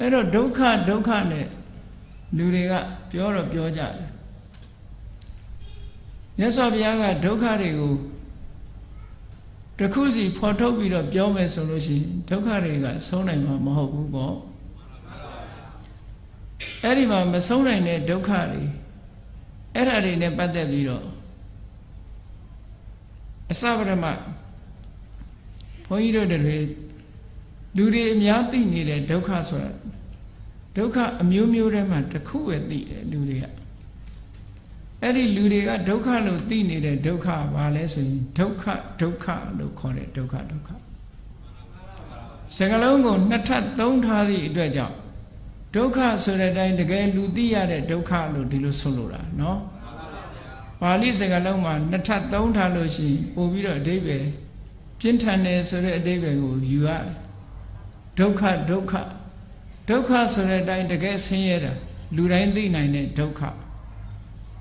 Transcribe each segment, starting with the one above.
အဲ့တော့ဒုက္ခဒုက္ခနဲ့လူတွေကပြောတော့ပြောကြတယ်မြတ်စွာဘုရားကဒုက္ခတွေကိုတစ်ခုစီဖော်ထုတ်ပြီးတော့ပြောမယ်ဆိုလို့ရှိရင်ဒုက္ခတွေကဆုံးနိုင်မှာမဟုတ်ဘူးပေါ့အဲ့ဒီမှာမဆုံးနိုင်တဲ့ဒုက္ခတွေအဲ့ဓာတွေနဲ့ပတ်သက်ပြီးတော့အစပရမဘုန်းကြီးတို့တွေ လူတွေအများသိနေတဲ့ဒုက္ခဆိုတာဒုက္ခအမျိုးမျိုးထဲမှာတစ်ခုပဲသိတယ်လူတွေကအဲ့ဒီလူတွေကဒုက္ခလို့သိနေတဲ့ဒုက္ခဘာလဲဆိုရင်ဒုက္ခဒုက္ခလို့ခေါ်တဲ့ဒုက္ခဒုက္ခစကလုံးကိုနှစ်ထပ်သုံးထားသည့်အတွက်ကြောင့်ဒုက္ခဆိုတဲ့အတိုင်းတကယ်လူသိရတဲ့ဒုက္ခလို့ဒီလိုဆိုလိုတာနော်ပါဠိစကားလုံးမှာနှစ်ထပ်သုံးထားလို့ရှိရင်ပို့ပြီးတော့အဓိပ္ပာယ်ပြင်းထန်တယ်ဆိုတဲ့အဓိပ္ပာယ်ကိုယူရတယ် ဒုက္ခဒုက္ခဒုက္ခဆိုတဲ့အတိုင်းတကယ်ဆင်းရဲတာလူတိုင်းသိနိုင်တဲ့ဒုက္ခ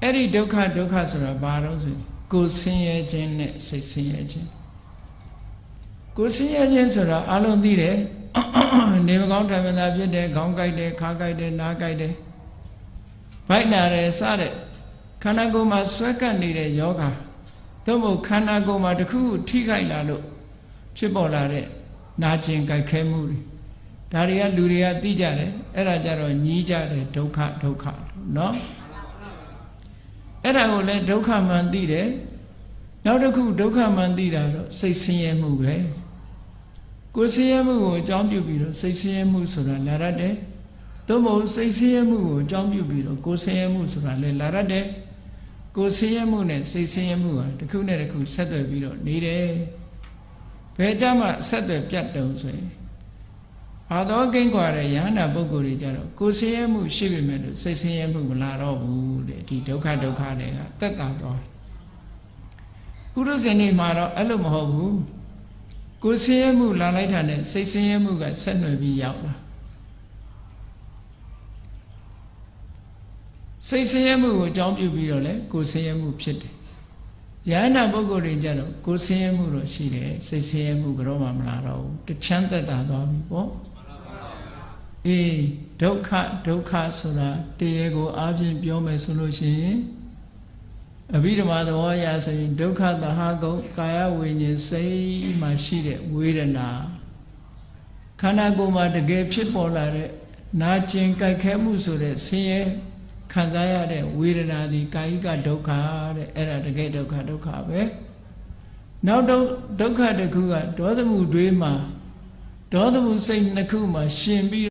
အဲ့ဒီဒုက္ခဒုက္ခဆိုတာဘာလို့ဆိုရင်ကိုယ်ဆင်းရဲခြင်းနဲ့စိတ်ဆင်းရဲခြင်းကိုယ်ဆင်းရဲခြင်းဆိုတာအလုံးသိတယ်နေမကောင်းထမသာဖြစ်တယ်ခေါင်းကိုက်တယ်ခါကိုက်တယ်နားကိုက်တယ်ဗိုက်နာတယ်စတဲ့ခန္ဓာကိုယ်မှာဆွဲကပ်နေတဲ့ယောဂသို့မဟုတ်ခန္ဓာကိုယ်မှာတစ်ခုခုထိခိုက်လာလို့ဖြစ်ပေါ်လာတဲ့ နာကျင်ကြိုက်ခဲမှုတွေဒါတွေကလူတွေကသိကြတယ်အဲ့ဒါကြတော့ညီးကြတယ်ဒုက္ခဒုက္ခเนาะအဲ့ဒါကိုလည်းဒုက္ခမှန်သိတယ်နောက်တစ်ခုဒုက္ခမှန်သိတာတော့စိတ်ဆင်းရဲမှုပဲကိုယ်ဆင်းရဲမှုကိုအကြောင်းပြုပြီးတော့စိတ်ဆင်းရဲမှုဆိုတာလာရတယ်သို့မဟုတ်စိတ်ဆင်းရဲမှုကိုအကြောင်းပြုပြီးတော့ကိုယ်ဆင်းရဲမှုဆိုတာလည်းလာရတယ်ကိုယ်ဆင်းရဲမှုနဲ့စိတ်ဆင်းရဲမှုဟာတစ်ခုနဲ့တစ်ခုဆက်သွယ်ပြီးတော့နေတယ် ဘယ်ကြမှာဆက်သွယ်ပြတ်တုံဆိုရင်အာသောကိန်းကွာတဲ့ယဟန္တာပုဂ္ဂိုလ်တွေကြတော့ကိုယ်ဆင်းရဲမှုရှိပေမဲ့လို့စိတ်ဆင်းရဲမှုမလာတော့ဘူးတဲ့ဒီဒုက္ခဒုက္ခတွေကတက်တာသွားပုရုဇဉ်နေမှာတော့အဲ့လိုမဟုတ်ဘူးကိုယ်ဆင်းရဲမှုလာလိုက်တာနဲ့စိတ်ဆင်းရဲမှုကဆက်နွယ်ပြီးရောက်လာစိတ်ဆင်းရဲမှုကိုအကြောင်းပြုပြီးတော့လေကိုယ်ဆင်းရဲမှုဖြစ်တယ် ယန္တာပုဂ္ဂိုလ်တွေကြတော့ကိုယ်ဆင်းရဲမှုတော့ရှိတယ်စိတ်ဆင်းရဲမှုကတော့မှမလာတော့ဘူးတချမ်းသက်တာသွားပြီပေါ့အေးဒုက္ခဒုက္ခဆိုတာတရားကိုအားဖြင့်ပြောမယ်ဆိုလို့ရှိရင်အဘိဓမ္မာသဘောအရဆိုရင်ဒုက္ခသဟကုတ်ကာယဝိညာဉ်စိတ်မှာရှိတဲ့ဝေဒနာခန္ဓာကိုယ်မှာတကယ်ဖြစ်ပေါ်လာတဲ့နာကျင်ကြိုက်ခဲမှုဆိုတဲ့ဆင်းရဲ ခံစားရတဲ့ဝေဒနာဒီကာယိကဒုက္ခတဲ့အဲ့ဒါတကယ်ဒုက္ခဒုက္ခပဲနောက်တော့ဒုက္ခတစ်ခုကဒေါသမှုတွေးမှာဒေါသမှုစိတ်နှစ်ခုမှာရှင်ပြီး